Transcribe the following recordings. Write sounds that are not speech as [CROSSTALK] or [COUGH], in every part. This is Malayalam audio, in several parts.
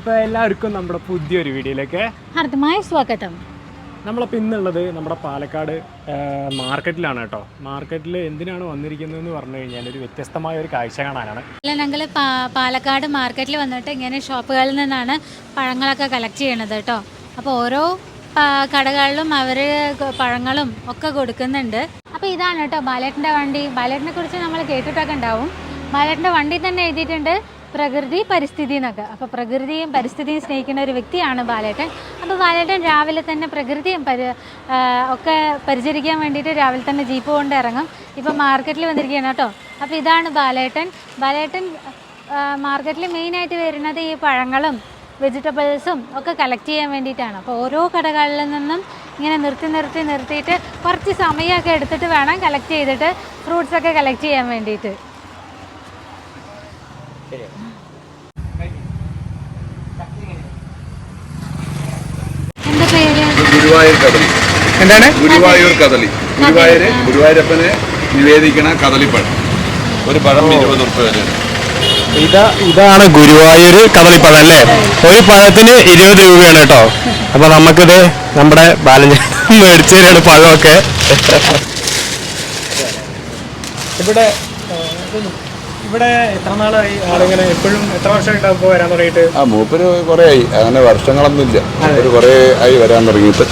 അപ്പോൾ എല്ലാവർക്കും നമ്മുടെ പുതിയൊരു വീഡിയോയിലേക്ക് ഹർദമായ സ്വാഗതം. നമ്മളിപ്പോൾ ഇന്നുള്ളത് നമ്മുടെ പാലക്കാട് മാർക്കറ്റിലാണ് കേട്ടോ. മാർക്കറ്റിൽ എന്തിനാണ് വന്നിരിക്കുന്നതെന്ന് പറഞ്ഞു കഴിഞ്ഞാൽ ഒരു വ്യത്യസ്തമായ ഒരു കാഴ്ച കാണാനാണ്. അല്ല ഞങ്ങൾ പാലക്കാട് മാർക്കറ്റിൽ വന്നിട്ട് ഇങ്ങനെ ഷോപ്പുകളിൽ നിന്നാണ് പഴങ്ങളൊക്കെ കളക്ട് ചെയ്യണത് കേട്ടോ. അപ്പോൾ ഓരോ കടകളിലും അവർ പഴങ്ങളും ഒക്കെ കൊടുക്കുന്നുണ്ട്. അപ്പോൾ ഇതാണ് കേട്ടോ ബാലേട്ടന്റെ വണ്ടി. ബാലേട്ടനെ കുറിച്ച് നമ്മൾ കേട്ടിട്ടൊക്കെ ഉണ്ടാവും. ബാലേട്ടന്റെ വണ്ടി തന്നെ എഴുതിയിട്ടുണ്ട്. പ്രകൃതി പരിസ്ഥിതി എന്നൊക്കെ അപ്പോൾ പ്രകൃതിയും പരിസ്ഥിതിയും സ്നേഹിക്കുന്ന ഒരു വ്യക്തിയാണ് ബാലേട്ടൻ. അപ്പോൾ ബാലേട്ടൻ രാവിലെ തന്നെ പ്രകൃതിയും പരി ഒക്കെ പരിചരിക്കാൻ വേണ്ടിയിട്ട് രാവിലെ തന്നെ ജീപ്പ് കൊണ്ട് ഇറങ്ങും. ഇപ്പോൾ മാർക്കറ്റിൽ വന്നിരിക്കുകയാണ് കേട്ടോ. അപ്പോൾ ഇതാണ് ബാലേട്ടൻ. ബാലേട്ടൻ മാർക്കറ്റിൽ മെയിനായിട്ട് വരുന്നത് ഈ പഴങ്ങളും വെജിറ്റബിൾസും ഒക്കെ കളക്ട് ചെയ്യാൻ വേണ്ടിയിട്ടാണ്. അപ്പോൾ ഓരോ കടകളിൽ നിന്നും ഇങ്ങനെ നിർത്തി നിർത്തി നിർത്തിയിട്ട് കുറച്ച് സമയമൊക്കെ എടുത്തിട്ട് വേണം കളക്ട് ചെയ്തിട്ട് ഫ്രൂട്ട്സൊക്കെ കളക്ട് ചെയ്യാൻ വേണ്ടിയിട്ട്. ഗുരുവായൂർ കദളി. എന്താണ്? ഗുരുവായൂർ കദളി. ഗുരുവായൂര് ഗുരുവായൂരപ്പനെ നിവേദിക്കണ കദളിപ്പഴം. ഒരു പഴം ഇരുപത് ഉറുപ്പ വരെ. ഇതാ ഇതാണ് ഗുരുവായൂർ കദളിപ്പഴം അല്ലേ? ഒരു പഴത്തിന് ഇരുപത് രൂപയാണ് കേട്ടോ. അപ്പൊ നമുക്കിത് നമ്മുടെ ബാലഞ്ച മേടിച്ചു തരാണ് പഴമൊക്കെ. ഇവിടെ ഇവിടെ എത്ര നാളായി ആളിങ്ങനെ എപ്പോഴും എത്ര വരാൻ തുടങ്ങിയിട്ട്? ആ മൂപ്പര് കുറെ ആയി അങ്ങനെ വർഷങ്ങളൊന്നുമില്ല. മൂപ്പര് കുറെ ആയി വരാൻ തുടങ്ങിയിട്ട്.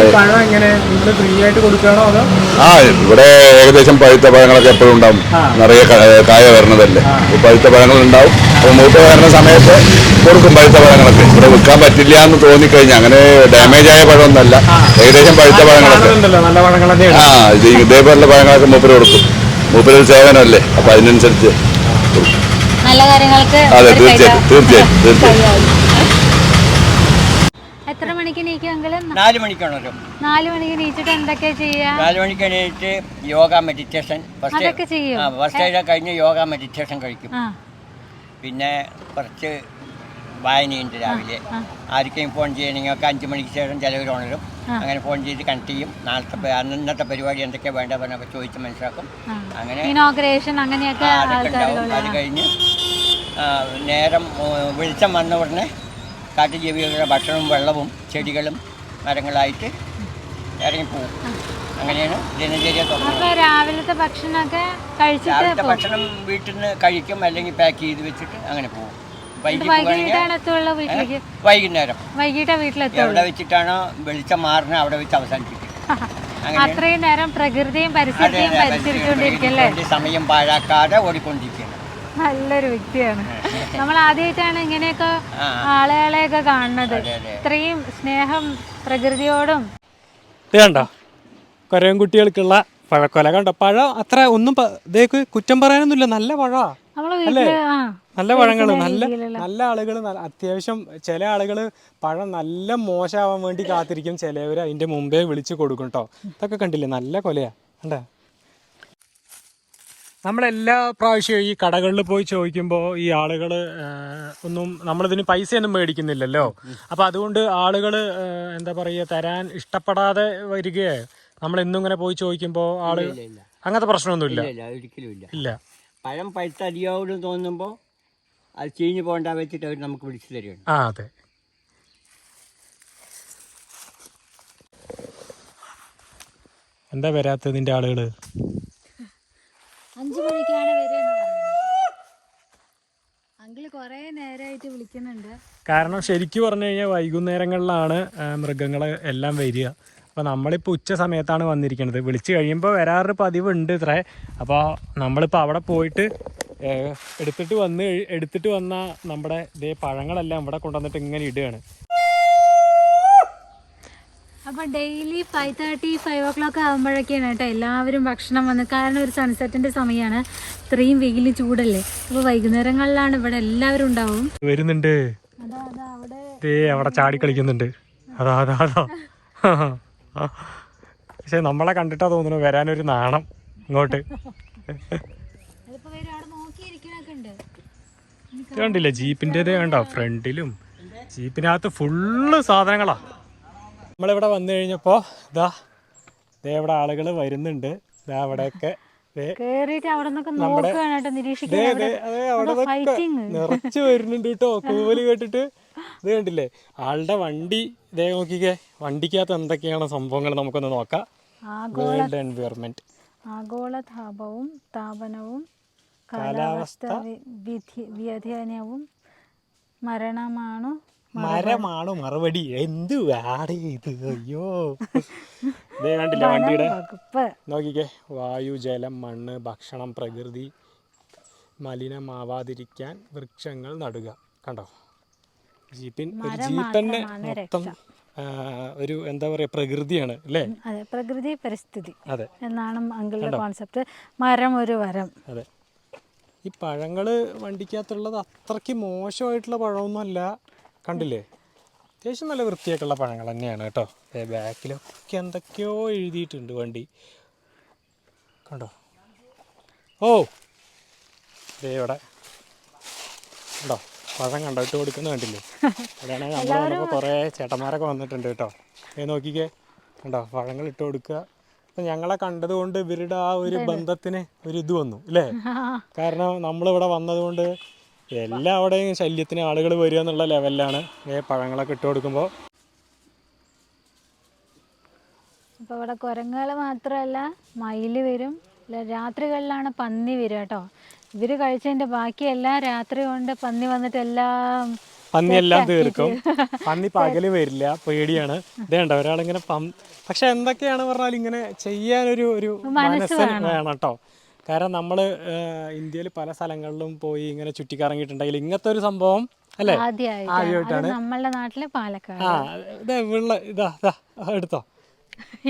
ഈ പഴം എങ്ങനെ? നിങ്ങൾ ഫ്രീ ആയിട്ട് കൊടുക്കുകയാണോ അതോ? ആ ഇവിടെ ഏകദേശം പഴുത്ത പഴങ്ങളൊക്കെ എപ്പോഴും ഉണ്ടാവും. നിറയെ ക- കായ വരണതല്ലേ. പഴുത്ത പഴങ്ങൾ ഉണ്ടാവും അപ്പൊ മൂത്ത വരുന്ന സമയത്ത് കൊടുക്കും പഴുത്ത പഴങ്ങളൊക്കെ. ഇവിടെ വിൽക്കാൻ പറ്റില്ല എന്ന് തോന്നിക്കഴിഞ്ഞാൽ അങ്ങനെ ഡാമേജ് ആയ പഴമൊന്നുമല്ല ഏകദേശം പഴുത്ത പഴങ്ങളൊക്കെ. കാണുന്നുണ്ടല്ലോ. നല്ല പഴങ്ങൾ തന്നെയാണ് ആ ഇത് ഇതേപോലുള്ള പഴങ്ങളൊക്കെ മൂപ്പര് കൊടുക്കും. മൂപ്പര് ഒരു സേവനമല്ലേ? അപ്പൊ അതിനനുസരിച്ച് നല്ല കാര്യങ്ങൾക്ക് അതെ തീർച്ചയായിട്ടും തീർച്ചയായിട്ടും [LAUGHS] തീർച്ചയായിട്ടും. തീർച്ചയായും [LAUGHS] തീർച്ചയായും എത്ര മണിക്ക് നീക്കും അങ്കിൾ നാല് മണിക്കാണല്ലോ നാല് മണിക്ക് നീച്ചിട്ട് എന്തൊക്കെ ചെയ്യാ? നാല് മണിക്ക് എണീറ്റ് യോഗ മെഡിറ്റേഷൻ ഫസ്റ്റ് അതൊക്കെ ചെയ്യും? ഫസ്റ്റ് കഴിഞ്ഞ് യോഗ മെഡിറ്റേഷൻ കഴിക്കും. പിന്നെ കുറച്ച് വായനയുണ്ട് രാവിലെ. ആർക്കെങ്കിലും ഫോൺ ചെയ്യണമെങ്കിൽ ഒക്കെ അഞ്ച് മണിക്ക് ശേഷം ചിലവർ ഉണരും അങ്ങനെ ഫോൺ ചെയ്ത് കണക്ട് ചെയ്യും. നാളത്തെ അന്നത്തെ പരിപാടി എന്തൊക്കെയാണ് വേണ്ട പറഞ്ഞൊക്കെ ചോദിച്ച് മനസ്സിലാക്കും. അങ്ങനെ അങ്ങനെയൊക്കെ അത് കഴിഞ്ഞ് നേരം വെളിച്ചം വന്ന ഉടനെ കാട്ടുജീവികളുടെ ഭക്ഷണവും വെള്ളവും ചെടികളും മരങ്ങളായിട്ട് ഇറങ്ങിപ്പോവും അങ്ങനെയാണ് ദിനചര്യ രാവിലത്തെ ഭക്ഷണമൊക്കെ കഴിച്ചിട്ട് ഭക്ഷണം വീട്ടിൽ നിന്ന് കഴിക്കും അല്ലെങ്കിൽ പാക്ക് ചെയ്ത് വെച്ചിട്ട് അങ്ങനെ പോകും. വൈകുന്നേരം. വൈകിട്ട് വീട്ടിലെത്തുള്ളൂ. വെച്ചിട്ടാണോ വെളിച്ചം മാറുന്നത് അവിടെ വെച്ച് അവസാനിപ്പിക്കും. [LAUGHS] അത്രയും നേരം പ്രകൃതിയും പരിസ്ഥിതിയും സമയം പാഴാക്കാതെ ഓടിക്കൊണ്ടിരിക്കുകയാണ്. നല്ലൊരു വ്യക്തിയാണ്. നമ്മൾ ആദ്യമായിട്ടാണ് ഇങ്ങനെയൊക്കെ. ആളുകളെയൊക്കെ കാണുന്നത്. ഇത്രയും സ്നേഹം പ്രകൃതിയോടും. ഇത് കണ്ടോ? കൊരയും കുട്ടികൾക്കുള്ള പഴക്കൊല. കണ്ടോ? പഴം അത്ര ഒന്നും ഇതേക്ക് കുറ്റം പറയാനൊന്നുമില്ല. നല്ല പഴാ നല്ല പഴങ്ങൾ നല്ല നല്ല ആളുകൾ അത്യാവശ്യം ചില ആളുകൾ പഴം നല്ല മോശമാവാൻ വേണ്ടി കാത്തിരിക്കും ചിലവർ അതിന്റെ മുമ്പേ വിളിച്ചു കൊടുക്കും കേട്ടോ ഇതൊക്കെ കണ്ടില്ലേ? നല്ല കൊലയാ. കണ്ടേ? നമ്മളെല്ലാ പ്രാവശ്യവും ഈ കടകളിൽ പോയി ചോദിക്കുമ്പോൾ ഈ ആളുകൾ ഒന്നും നമ്മളിതിന് പൈസയൊന്നും മേടിക്കുന്നില്ലല്ലോ. അപ്പോൾ അതുകൊണ്ട് ആളുകൾ എന്താ പറയുക തരാൻ ഇഷ്ടപ്പെടാതെ വരികയോ. നമ്മൾ എന്നും ഇങ്ങനെ പോയി ചോദിക്കുമ്പോൾ ആൾ അങ്ങനത്തെ പ്രശ്നമൊന്നുമില്ല. ഇല്ല. പഴം പഴുത്ത അധികമാവും തോന്നുമ്പോൾ അത് ചീഞ്ഞു പോകണ്ട വെച്ചിട്ട് അവർ നമുക്ക് വിളിച്ചു തരുകയാണ് ആ അതെ. എന്താ വരാത്തതിന്റെ ആളുകൾ ആളുകൾ? അഞ്ചു മണിക്കാണ് അങ്കിൾ കുറേ നേരമായിട്ട് വിളിക്കുന്നുണ്ട്. കാരണം ശരിക്കും പറഞ്ഞു കഴിഞ്ഞാൽ വൈകുന്നേരങ്ങളിലാണ് മൃഗങ്ങളെ മൃഗങ്ങൾ എല്ലാം വരിക. അപ്പോൾ നമ്മളിപ്പോൾ ഉച്ച സമയത്താണ് വന്നിരിക്കുന്നത്. വിളിച്ച് കഴിയുമ്പോൾ വരാറ് പതിവുണ്ട് ഇത്രേ. അപ്പോൾ നമ്മളിപ്പോൾ അവിടെ പോയിട്ട് എടുത്തിട്ട് വന്ന് എടുത്തിട്ട് വന്ന നമ്മുടെ ഇതേ പഴങ്ങളെല്ലാം ഇവിടെ കൊണ്ടുവന്നിട്ട് ഇങ്ങനെ ഇടുകയാണ്. അപ്പൊ daily five thirty five o'clock ആകുമ്പോഴൊക്കെയാണ് കേട്ടോ എല്ലാവരും ഭക്ഷണം വന്ന്. കാരണം ഒരു സൺസെറ്റിന്റെ സമയമാണ് ഇത്രയും വെയിൽ ചൂടല്ലേ. അപ്പൊ വൈകുന്നേരങ്ങളിലാണ് ഇവിടെ എല്ലാവരും ഉണ്ടാവും. വരുന്നുണ്ട്. അതാ അതാ അവിടെ ദേ അവിടെ ചാടി കളിക്കുന്നുണ്ട്. അതാ അതാ അതാ. [LAUGHS] പക്ഷെ നമ്മളെ കണ്ടിട്ടാ തോന്നുന്നു വരാനൊരു നാണം ഇങ്ങോട്ട്. കണ്ടില്ലേ ജീപ്പിന്റെത് കണ്ടോ? ഫ്രണ്ടിലും ജീപ്പിനകത്ത് ഫുള്ള് സാധനങ്ങളാ. നമ്മളിവിടെ വന്നു കഴിഞ്ഞപ്പോൾ ഇതാ ഇതേ ഇവിടെ ആളുകൾ വരുന്നുണ്ട്. ഇതാ അവിടെയൊക്കെ കേറിയിട്ട് അവിടെ നോക്കുകയാണ്. നിറച്ച് വരുന്നുണ്ട് കേട്ടോ കൂവൽ കേട്ടിട്ട്. ഇത് കണ്ടില്ലേ ആളുടെ വണ്ടി ഇതേ നോക്കിക്കേ വണ്ടിക്കകത്ത് എന്തൊക്കെയാണ് സംഭവങ്ങൾ നമുക്കൊന്ന് നോക്കാം. ആഗോള വേൾഡ് ആഗോള താപവും താപനവും കാലാവസ്ഥ. വ്യതിയാനവും മരണമാണു മരമാണ് മറുപടി. എന്ത് വാടേ ഇത്? അയ്യോ. ഇതേ കണ്ടില്ല വണ്ടിയുടെ? നോക്കിക്കേ. വായു ജലം മണ്ണ് ഭക്ഷണം പ്രകൃതി മലിനമാവാതിരിക്കാൻ വൃക്ഷങ്ങൾ നടുക. കണ്ടോ? ജീപ്പിൻ ഒരു ജീപ്പന്നെ മൊത്തം ഒരു എന്താ പറയാ പ്രകൃതിയാണ് അല്ലേ? അതെ. പ്രകൃതി പരിസ്ഥിതി അതെ. എന്നാണ് അങ്കിളുടെ കോൺസെപ്റ്റ് മരം ഒരു വരം. അതെ. ഈ പഴങ്ങൾ വണ്ടിക്കകത്തുള്ളത് അത്രയ്ക്ക് മോശമായിട്ടുള്ള പഴമൊന്നും അല്ല കണ്ടില്ലേ? അത്യാവശ്യം നല്ല വൃത്തിയായിട്ടുള്ള പഴങ്ങൾ തന്നെയാണ് കേട്ടോ. ബാക്കിലൊക്കെ എന്തൊക്കെയോ എഴുതിയിട്ടുണ്ട് വണ്ടി. കണ്ടോ? ഓ ദേ ഇവിടെ. കണ്ടോ? പഴം കണ്ടോ? ഇട്ട് കൊടുക്കുന്ന കണ്ടില്ലേ? അവിടെയാണെങ്കിൽ നമ്മൾ വന്നപ്പോൾ കുറേ ചേട്ടന്മാരൊക്കെ വന്നിട്ടുണ്ട് കേട്ടോ. ഏ നോക്കിക്കേ. കണ്ടോ? പഴങ്ങൾ ഇട്ട് കൊടുക്കുക. അപ്പം ഞങ്ങളെ കണ്ടതുകൊണ്ട് ഇവരുടെ ആ ഒരു ബന്ധത്തിന് ഒരു ഇത് വന്നു അല്ലേ കാരണം നമ്മളിവിടെ വന്നതുകൊണ്ട് എല്ലാ അവിടെയും ശല്യത്തിന് ആളുകൾ വരിക എന്നുള്ള ലെവലിലാണ് ഈ പഴങ്ങളൊക്കെ ഇട്ട് കൊടുക്കുമ്പോൾ അപ്പോൾ ഇവിടെ കുരങ്ങുകൾ മാത്രമല്ല മയിൽ വരും. രാത്രികളിലാണ് പന്നി വരിക കേട്ടോ. ഇവർ കഴിച്ചതിന്റെ ബാക്കിയെല്ലാം രാത്രി കൊണ്ട് പന്നി വന്നിട്ട് എല്ലാം പന്നി എല്ലാം തീർക്കും. പന്നി [LAUGHS] പകൽ വരില്ല പേടിയാണ്. ഇതേണ്ട ഒരാളിങ്ങനെ പം പക്ഷെ എന്തൊക്കെയാണ് പറഞ്ഞാൽ ഇങ്ങനെ ചെയ്യാനൊരു ഒരു മനസ്സ് വേണം കേട്ടോ. കാരണം നമ്മൾ ഇന്ത്യയിൽ പല സ്ഥലങ്ങളിലും പോയി ഇങ്ങനെ ചുറ്റിക്കറങ്ങിയിട്ടുണ്ടെങ്കിൽ ഇങ്ങനത്തെ ഒരു സംഭവം അല്ലേ? ആദ്യമായിട്ടാണ് നമ്മളുടെ നാട്ടിലെ പാലക്കാട്. ആ ഇതാ വെള്ള ഇതാ എടുത്തോ.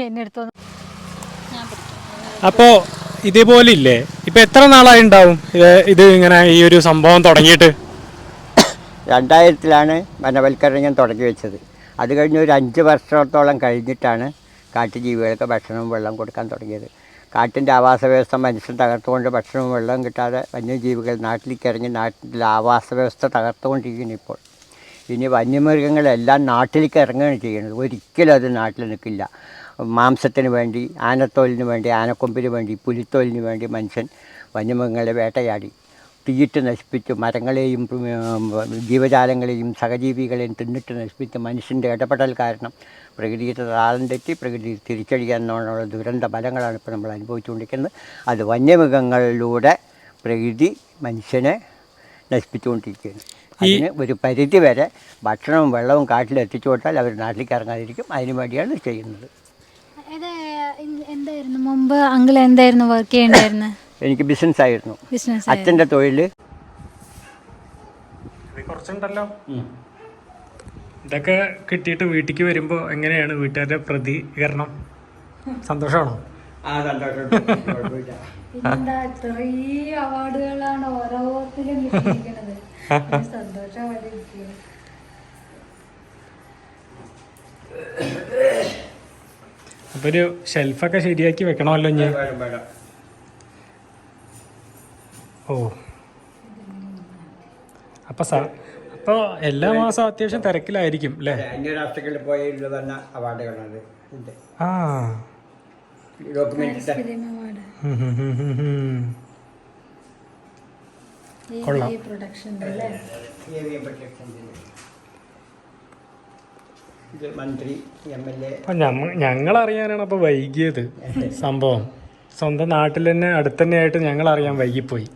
എന്നെ എടുത്തോ. അപ്പോ ഇതേപോലെ ഇല്ലേ? ഇപ്പൊ എത്ര നാളായി ഉണ്ടാവും ഇത് ഇത് ഇങ്ങനെ ഈ ഒരു സംഭവം തുടങ്ങിയിട്ട്? രണ്ടായിരത്തിലാണ് വനവൽക്കരണം ഞാൻ തുടങ്ങി വെച്ചത്. അത് കഴിഞ്ഞ് ഒരു അഞ്ച് വർഷത്തോളം കഴിഞ്ഞിട്ടാണ് കാട്ടുജീവികൾക്ക് ഭക്ഷണവും വെള്ളം കൊടുക്കാൻ തുടങ്ങിയത്. കാട്ടിന്റെ ആവാസ വ്യവസ്ഥ മനുഷ്യൻ തകർത്തുകൊണ്ട് ഭക്ഷണവും വെള്ളവും കിട്ടാതെ വന്യജീവികൾ നാട്ടിലേക്ക് ഇറങ്ങി നാട്ടിലെ ആവാസ വ്യവസ്ഥ തകർത്തുകൊണ്ടിരിക്കുന്നു ഇപ്പോൾ. ഇനി വന്യമൃഗങ്ങളെല്ലാം നാട്ടിലേക്ക് ഇറങ്ങുകയാണ് ചെയ്യുന്നത്. ഒരിക്കലും അത് നാട്ടിൽ നിൽക്കില്ല. മാംസത്തിന് വേണ്ടി ആനത്തോലിന് വേണ്ടി ആനക്കൊമ്പിന് വേണ്ടി പുലിത്തോലിന് വേണ്ടി മനുഷ്യൻ വന്യമൃഗങ്ങളെ വേട്ടയാടി. തീയിട്ട് നശിപ്പിച്ച് മരങ്ങളെയും ജീവജാലങ്ങളെയും സഹജീവികളെയും തിന്നിട്ട് നശിപ്പിച്ച് മനുഷ്യന്റെ ഇടപെടൽ കാരണം പ്രകൃതിയുടെ താളം തെറ്റി പ്രകൃതി തിരിച്ചടിക്കാൻ എന്നുള്ള ദുരന്ത ഫലങ്ങളാണ് ഇപ്പോൾ നമ്മൾ അനുഭവിച്ചുകൊണ്ടിരിക്കുന്നത്. അത് വന്യമൃഗങ്ങളിലൂടെ പ്രകൃതി മനുഷ്യനെ നശിപ്പിച്ചുകൊണ്ടിരിക്കുകയാണ്. അതിന് ഒരു പരിധി വരെ ഭക്ഷണവും വെള്ളവും കാട്ടിൽ എത്തിച്ചു കൊടുത്താൽ അവർ നാട്ടിലേക്ക് ഇറങ്ങാതിരിക്കും. അതിനു വേണ്ടിയാണ് ചെയ്യുന്നത്. ഇത് എന്തായിരുന്നു? മുമ്പ് അങ്കിൾ എന്തായിരുന്നു വർക്ക് ചെയ്യണ്ടായിരുന്നു? എനിക്ക് ബിസിനസ് ആയിരുന്നു. ബിസിനസ് അച്ഛന്റെ തൊഴിൽ. കുറച്ചുണ്ടല്ലോ. ഇതൊക്കെ കിട്ടിയിട്ട് വീട്ടിക്ക് വരുമ്പോ എങ്ങനെയാണ് വീട്ടുകാരുടെ പ്രതികരണം? സന്തോഷമാണോ ആ സന്തോഷം പിന്നെന്താ ഇത്രയും അവാർഡുകളാണ് ഓരോത്തിലും കിട്ടിയിരിക്കുന്നത്. സന്തോഷമായിട്ട് ഇരിക്കുകയാണ്. അപ്പൊ ഒരു ഷെൽഫൊക്കെ ശരിയാക്കി വെക്കണമല്ലോ ഇനി. ഓ. അപ്പൊ സാർ അപ്പൊ എല്ലാ മാസവും അത്യാവശ്യം തിരക്കിലായിരിക്കും അല്ലേ? അന്യരാഷ്ട്രങ്ങളിൽ പോയുള്ള വന്ന അവാർഡുകളാണ്. ആ. കൊള്ളാം. അപ്പൊ ഞമ്മ ഞങ്ങൾ അറിയാനാണ് അപ്പൊ വൈകിയത് സംഭവം. സ്വന്തം നാട്ടിൽ തന്നെ അടുത്തന്നെ ആയിട്ട് ഞങ്ങൾ അറിയാൻ വൈകിപ്പോയി.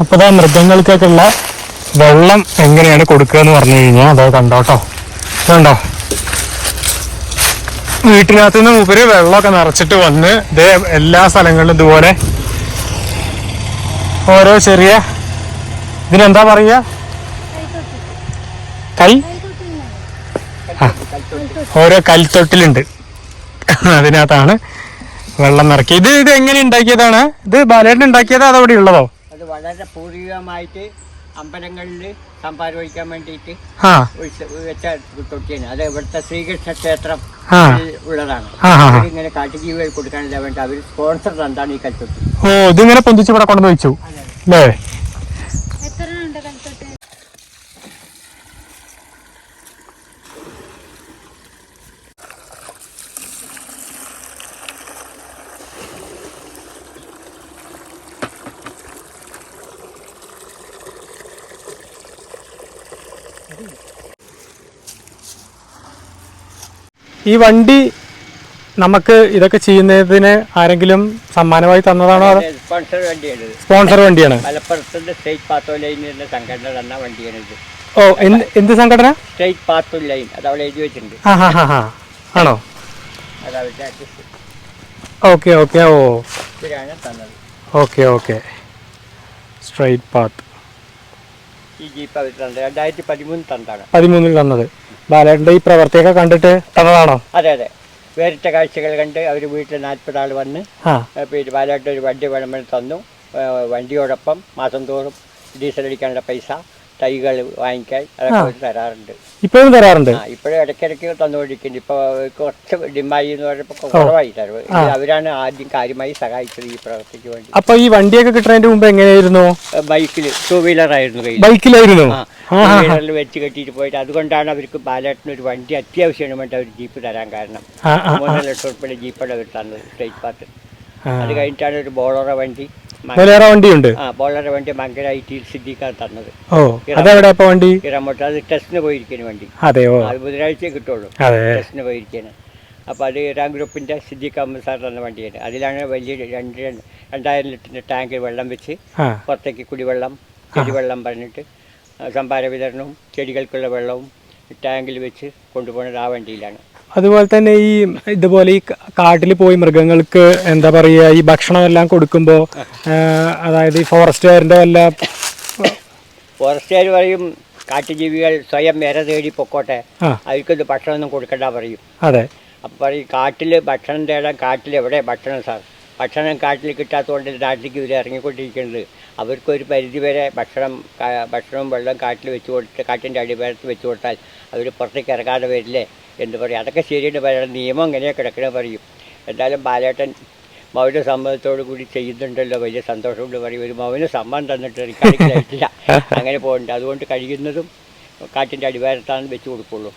അപ്പൊ ഇത് മൃഗങ്ങൾക്കൊക്കെയുള്ള വെള്ളം എങ്ങനെയാണ് കൊടുക്കുക എന്ന് പറഞ്ഞു കഴിഞ്ഞാൽ അതോ കണ്ടോട്ടോ കണ്ടോ വീട്ടിനകത്ത് നിന്ന് ഉപരി വെള്ളമൊക്കെ നിറച്ചിട്ട് വന്ന് ഇതേ എല്ലാ സ്ഥലങ്ങളിലും ഇതുപോലെ ഓരോ ചെറിയ ഇതിനെന്താ പറയുക? കൈ? ആ, ഓരോ കൽത്തൊട്ടിലുണ്ട്. [LAUGHS] അതിനകത്താണ് വെള്ളം നിറക്കി. ഇത് ഇത് എങ്ങനെ ഉണ്ടാക്കിയതാണ്? ഇത് ബാലേട്ടൻ ഉണ്ടാക്കിയതാ അതവിടെ ഉള്ളതോ? അത് വളരെ പൂർവികമായിട്ട് അമ്പലങ്ങളിൽ സംഭാരം ഒഴിക്കാൻ വേണ്ടിയിട്ട് വെച്ച തൊട്ടിയാണ് അത് ഇവിടുത്തെ ശ്രീകൃഷ്ണ ക്ഷേത്രം ഉള്ളതാണ്. ഇങ്ങനെ കാട്ടുജീവികൾ കൊടുക്കാനില്ല വേണ്ടി അവർ സ്പോൺസർ എന്താണ് ഈ കൽത്തൊട്ടി ഓ ഇതിങ്ങനെ പൊന്തിച്ച് ഇവിടെ കൊണ്ടുവന്ന് വെച്ചു. അല്ലേ? ഈ വണ്ടി നമുക്ക് ഇതൊക്കെ ചെയ്യുന്നതിന് ആരെങ്കിലും സമ്മാനമായി തന്നതാണോ സ്പോൺസർ വണ്ടിയാണ്? സ്പോൺസർ വണ്ടിയാണ് സ്റ്റേറ്റ് സംഘടന തന്ന വണ്ടിയാണ് ഓ എന്ത് സംഘടന? സ്റ്റേറ്റ് എഴുതി വെച്ചിട്ടുണ്ട്. ആണോ? Okay okay oh. Okay okay. Straight path ഈ ജീപ്പ് തന്നത് രണ്ടായിരത്തി പതിമൂന്ന് തന്നതാണ്. പതിമൂന്നിൽ തന്നത്. ബാലേട്ടന്റെ ഈ പ്രവർത്തിയൊക്കെ കണ്ടിട്ട് തന്നതാണോ? അതെ അതെ. വേറിട്ട കാഴ്ചകൾ കണ്ട് അവർ വീട്ടിൽ നാൽപ്പത് ആൾ വന്ന് ആ. പിന്നെ ബാലായിട്ട് ഒരു വണ്ടി വേണമെന്ന് തന്നു. ഏ, വണ്ടിയോടൊപ്പം മാസം തോറും ഡീസൽ അടിക്കാനുള്ള പൈസ. തൈകൾ വാങ്ങിക്കാൻ അതൊക്കെ അവർ തരാറുണ്ട്. ഇപ്പോഴും തരാറുണ്ട്? ആ ഇപ്പോഴും ഇടയ്ക്കിടയ്ക്ക് തന്നുകൊണ്ടിരിക്കുന്നു ഇപ്പോൾ കുറച്ച് ഡിമായി എന്ന് പറഞ്ഞപ്പോൾ കുറവായി തരവ് അവരാണ് ആദ്യം കാര്യമായി സഹായിച്ചത് ഈ പ്രവൃത്തിക്ക് വേണ്ടി. അപ്പൊ ഈ വണ്ടിയൊക്കെ കിട്ടുന്നതിന്റെ മുമ്പ് എങ്ങനെയായിരുന്നു? ബൈക്കിൽ ടൂ വീലർ ആയിരുന്നു കയ്യിൽ ബൈക്കിലായിരുന്നു? വീലറിൽ വെച്ച് കെട്ടിയിട്ട് പോയിട്ട് അതുകൊണ്ടാണ് അവർക്ക് ബാലേട്ടന് ഒരു വണ്ടി അത്യാവശ്യമാണ് വേണ്ടി അവർ ജീപ്പ് തരാൻ കാരണം. മൂന്നര ലക്ഷം ഉൾപ്പെടെ ജീപ്പാണ് അവർ തന്നത് സ്റ്റേറ്റ് പാത്ത് ആ. അത് കഴിഞ്ഞിട്ടാണ് ഒരു ബോളറ വണ്ടി. വേറെ വണ്ടിയുണ്ട്? ആ ബോളറ വണ്ടി മങ്കര ഐ ടി സിദ്ദീഖാൻ തന്നത്. ഓ അതെവിടെ അപ്പൊ വണ്ടി? ഇറമോട്ട് അത് ടെസ്റ്റിന് പോയിരിക്കുന്ന വണ്ടി. അതെയോ? അത് ബുധനാഴ്ചയെ കിട്ടുള്ളൂ. ടെസ്റ്റിന് പോയിരിക്കുകയാണ് അപ്പോൾ അത് ഇറാൻ ഗ്രൂപ്പിന്റെ സിദ്ദീഖ് അഹമ്മദ് സാർ തന്ന വണ്ടിയാണ്. അതിലാണ് വലിയ രണ്ട് രണ്ടായിരം ലിറ്ററിന്റെ ടാങ്കിൽ വെള്ളം വെച്ച് പുറത്തേക്ക് കുടിവെള്ളം ചെടിവെള്ളം പറഞ്ഞിട്ട് സംഭാര വിതരണവും ചെടികൾക്കുള്ള വെള്ളവും ടാങ്കിൽ വെച്ച് കൊണ്ടുപോകുന്നത് ആ വണ്ടിയിലാണ്. അതുപോലെ തന്നെ ഈ ഇതുപോലെ ഈ കാട്ടിൽ പോയി മൃഗങ്ങൾക്ക് എന്താ പറയുക ഈ ഭക്ഷണമെല്ലാം കൊടുക്കുമ്പോൾ അതായത് ഈ ഫോറസ്റ്റുകാരന്റെ വല്ല ഫോറസ്റ്റുകാർ പറയും കാട്ടുജീവികൾ സ്വയം ഇര തേടി പൊക്കോട്ടെ. അവർക്കൊന്നും ഭക്ഷണമൊന്നും കൊടുക്കണ്ട പറയും. അതെ. അപ്പം പറയും കാട്ടിൽ ഭക്ഷണം തേടാൻ കാട്ടിൽ എവിടെ ഭക്ഷണം സാർ ഭക്ഷണം കാട്ടിൽ കിട്ടാത്തതുകൊണ്ട് നാട്ടിലേക്ക് ഇവർ ഇറങ്ങിക്കൊണ്ടിരിക്കുന്നത്. അവർക്കൊരു പരിധി വരെ ഭക്ഷണം ഭക്ഷണവും വെള്ളവും കാട്ടിൽ വെച്ച് കൊടുത്ത് കാട്ടിന്റെ അടിവാരത്ത് വെച്ച് കൊടുത്താൽ അവർ പുറത്തേക്ക് ഇറങ്ങാതെ വരില്ലേ? എന്ന് പറയും? അതൊക്കെ ശരിയാണ് പറയണം. നിയമം എങ്ങനെയാണ് കിടക്കണ പറയും. എന്തായാലും ബാലേട്ടൻ മൗന സമ്മതത്തോടു കൂടി ചെയ്യുന്നുണ്ടല്ലോ. വലിയ സന്തോഷമുണ്ട് പറയും. ഒരു മൗന സമ്മതം തന്നിട്ട് എനിക്കറിയില്ല അങ്ങനെ പോകുന്നുണ്ട് അതുകൊണ്ട് കഴിയുന്നതും കാറ്റിന്റെ അടിവാരത്താണ് വെച്ച് കൊടുക്കുള്ളൂ.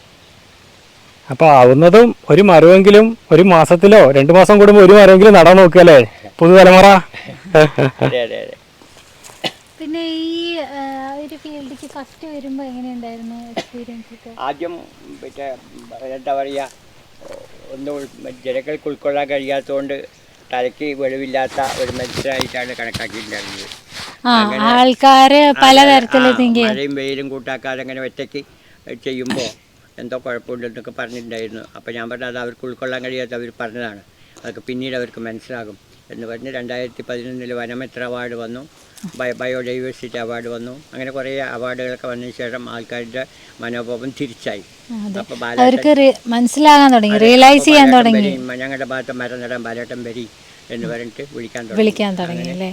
അപ്പോൾ ആവുന്നതും ഒരു മരമെങ്കിലും ഒരു മാസത്തിലോ രണ്ട് മാസം കൂടുമ്പോൾ ഒരു മരമെങ്കിലും നടാൻ നോക്കുക അല്ലേ? പുതുതലമുറ. അതെ അതെ അതെ. പിന്നെ ഈ ഒരു ഫീൽഡിലേക്ക് ഫസ്റ്റ് വരുമ്പോൾ എങ്ങനെയുണ്ടായിരുന്നു എക്സ്പീരിയൻസ് ഒക്കെ? ആദ്യം മറ്റേ എന്താ പറയുക ഒന്നും ജനങ്ങൾക്ക് ഉൾക്കൊള്ളാൻ കഴിയാത്തതുകൊണ്ട് തലയ്ക്ക് വെളിവില്ലാത്ത ഒരു മനുഷ്യനായിട്ടാണ് കണക്കാക്കിയിട്ടുണ്ടായിരുന്നത്. ആൾക്കാര് പലതരത്തിൽ മഴയും വെയിലും കൂട്ടാക്കാതെ അങ്ങനെ ഒറ്റയ്ക്ക് ചെയ്യുമ്പോൾ എന്തോ കുഴപ്പമുണ്ടെന്നൊക്കെ പറഞ്ഞിട്ടുണ്ടായിരുന്നു. അപ്പോൾ ഞാൻ പറഞ്ഞത് അത് അവർക്ക് ഉൾക്കൊള്ളാൻ കഴിയാത്ത അവർ പറഞ്ഞതാണ്. അതൊക്കെ പിന്നീട് അവർക്ക് മനസ്സിലാകും എന്ന് പറഞ്ഞ് രണ്ടായിരത്തി പതിനൊന്നിൽ വനമിത്ര അവാർഡ് വന്നു? ബയോഡൈവേഴ്സിറ്റി അവാർഡ് വന്നു. അങ്ങനെ കുറേ അവാർഡുകളൊക്കെ വന്നതിന് ശേഷം ആൾക്കാരുടെ മനോഭാവം തിരിച്ചായി. അപ്പോൾ അവർക്ക് മനസ്സിലാകാൻ തുടങ്ങി. റിയലൈസ് ചെയ്യാൻ തുടങ്ങി. ഞങ്ങളുടെ ഭാഗത്ത് മരം നടാൻ ബാലേട്ടൻ വരി എന്ന് പറഞ്ഞിട്ട് വിളിക്കാൻ തുടങ്ങി. വിളിക്കാൻ തുടങ്ങി അല്ലേ?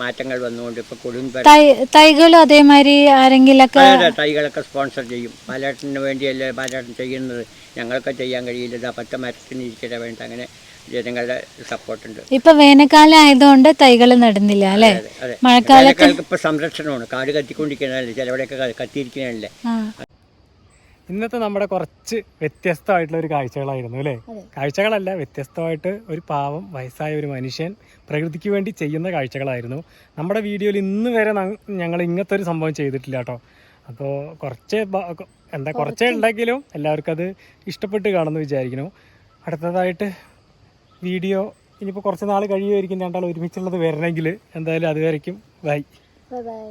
മാറ്റങ്ങൾ വന്നുകൊണ്ട് ഇപ്പൊ കൊടുമ്പ തൈകൾ തൈകളും അതേമാതിരി ആരെങ്കിലൊക്കെ തൈകളൊക്കെ സ്പോൺസർ ചെയ്യും. ബാലേട്ടന് വേണ്ടിയല്ലേ ബാലേട്ടൻ ചെയ്യുന്നത്? ഞങ്ങൾക്ക് ചെയ്യാൻ കഴിയില്ല പത്ത് മരത്തിന് ഇരിക്കട്ടെ വേണ്ട അങ്ങനെ ജനങ്ങളുടെ സപ്പോർട്ടുണ്ട്. ഇപ്പൊ വേനൽക്കാലം ആയതുകൊണ്ട് തൈകൾ നടുന്നില്ല അല്ലേ? മഴക്കാലത്ത് ഇപ്പൊ സംരക്ഷണമാണ്. കാട് കത്തിക്കൊണ്ടിരിക്കുന്നതല്ലേ? ചിലവിടെയൊക്കെ ക- കത്തിയിരിക്കുന്നതല്ലേ? ഇന്നത്തെ നമ്മുടെ കുറച്ച് വ്യത്യസ്തമായിട്ടുള്ള ഒരു കാഴ്ചകളായിരുന്നു അല്ലേ? കാഴ്ചകളല്ല വ്യത്യസ്തമായിട്ട് ഒരു പാവം വയസ്സായ ഒരു മനുഷ്യൻ പ്രകൃതിക്ക് വേണ്ടി ചെയ്യുന്ന കാഴ്ചകളായിരുന്നു. നമ്മുടെ വീഡിയോയിൽ ഇന്ന് വരെ ഞങ്ങൾ ഇങ്ങനത്തെ ഒരു സംഭവം ചെയ്തിട്ടില്ല കേട്ടോ. അപ്പോൾ കുറച്ച് എന്താ കുറച്ചേ. ഉണ്ടെങ്കിലും എല്ലാവർക്കും അത് ഇഷ്ടപ്പെട്ട് കാണുമെന്ന് വിചാരിക്കുന്നു. അടുത്തതായിട്ട് വീഡിയോ ഇനിയിപ്പോൾ കുറച്ച് നാൾ കഴിയുമായിരിക്കും രണ്ടാൾ ഒരുമിച്ചുള്ളത് വരണമെങ്കിൽ എന്തായാലും അതുവരയ്ക്കും ബൈ. ബൈ